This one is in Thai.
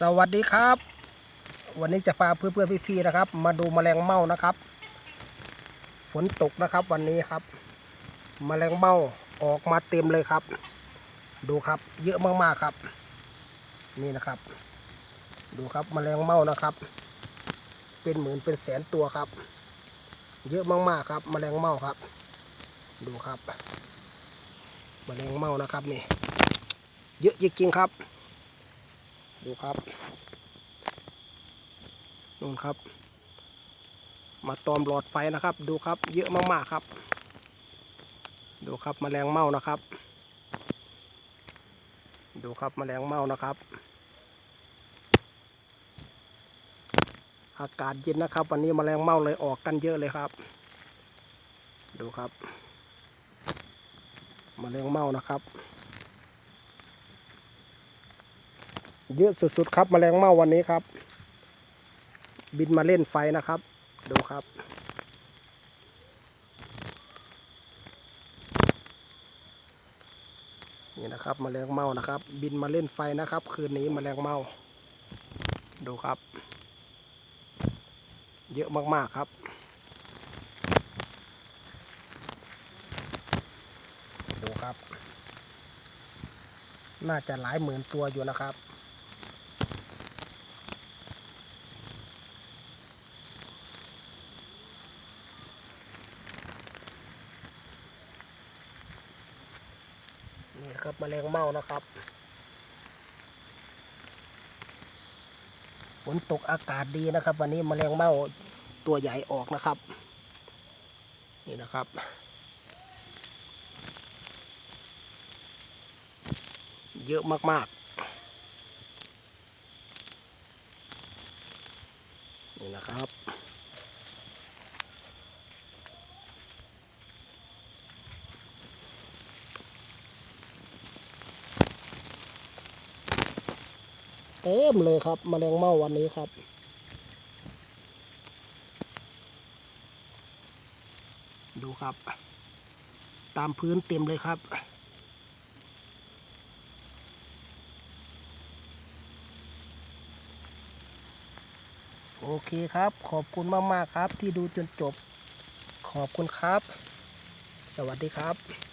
สวัสดีครับ วันนี้จะพาเพื่อนๆพี่ๆนะครับ มาดูแมลงเม่านะครับ ฝนตกนะครับวันนี้ครับแมลงเม่าออกมาเต็มเลยครับ ดูครับเยอะมากๆครับ นี่นะครับ ดูครับแมลงเม่านะครับ เป็นหมื่นเป็นแสนตัวครับ เยอะมากๆครับแมลงเม่าครับ ดูครับแมลงเม่านะครับนี่ เยอะจริงๆครับ ดูครับนู่นครับ มาตอมหลอดไฟนะครับ ดูครับ เยอะมากๆครับ ดูครับแมลงเม่านะครับ ดูครับแมลงเม่านะครับ อากาศเย็นนะครับ วันนี้แมลงเม่าเลยออกกันเยอะเลยครับ ดูครับแมลงเม่านะครับ เยอะสุดๆครับแมลงเม่าวันนี้ครับ บินมาเล่นไฟนะครับ ดูครับ นี่นะครับแมลงเม่านะครับ บินมาเล่นไฟนะครับ คืนนี้แมลงเม่า ดูครับ เยอะมากๆครับดูครับ น่าจะหลายหมื่นตัวอยู่นะครับ นี่ครับมแมลงเม่านะครับฝนตกอากาศดีนะครับ วันนี้มแมลงเม่าตัวใหญ่ออกนะครับ นี่นะครับเยอะมากๆ นี่นะครับ เต็มเลยครับมแมลงเม่าวันนี้ครับ ดูครับ ตามพื้นเต็มเลยครับโอเคครับ ขอบคุณมาก ๆ ครับที่ดูจนจบ ขอบคุณครับ สวัสดีครับ